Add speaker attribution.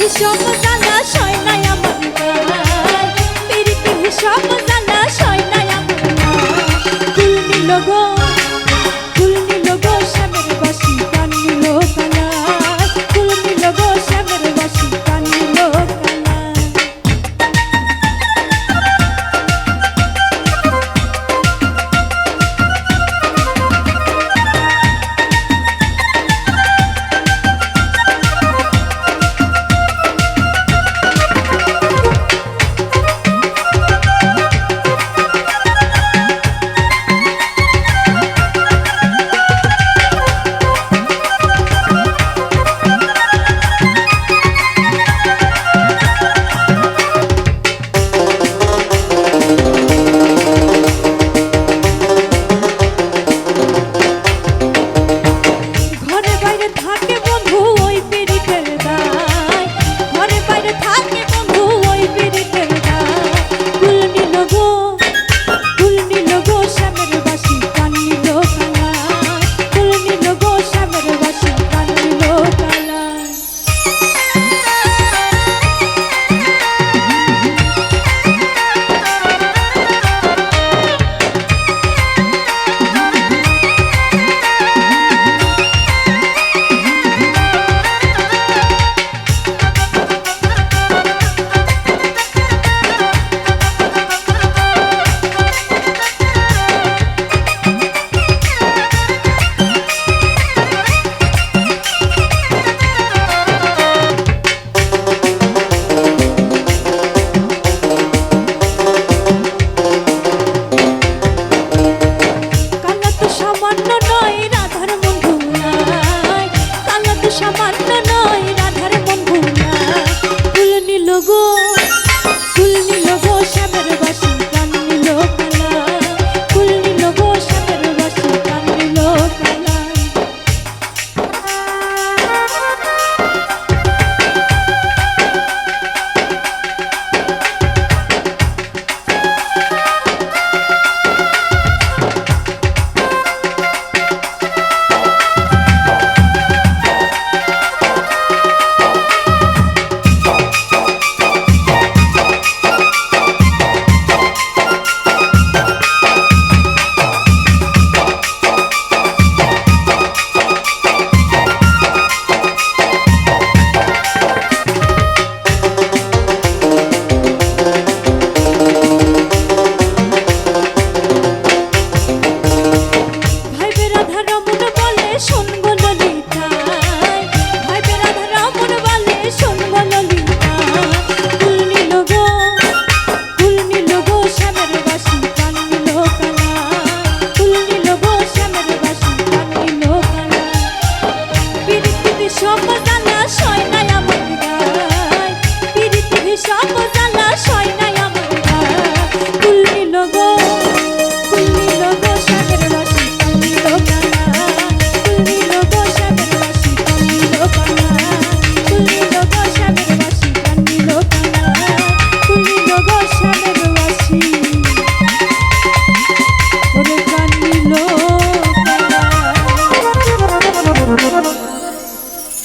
Speaker 1: হিসাব জানা সয় নাই আমার পিরিতে হিসাব জানা সয় নাই আমার ফুল নিল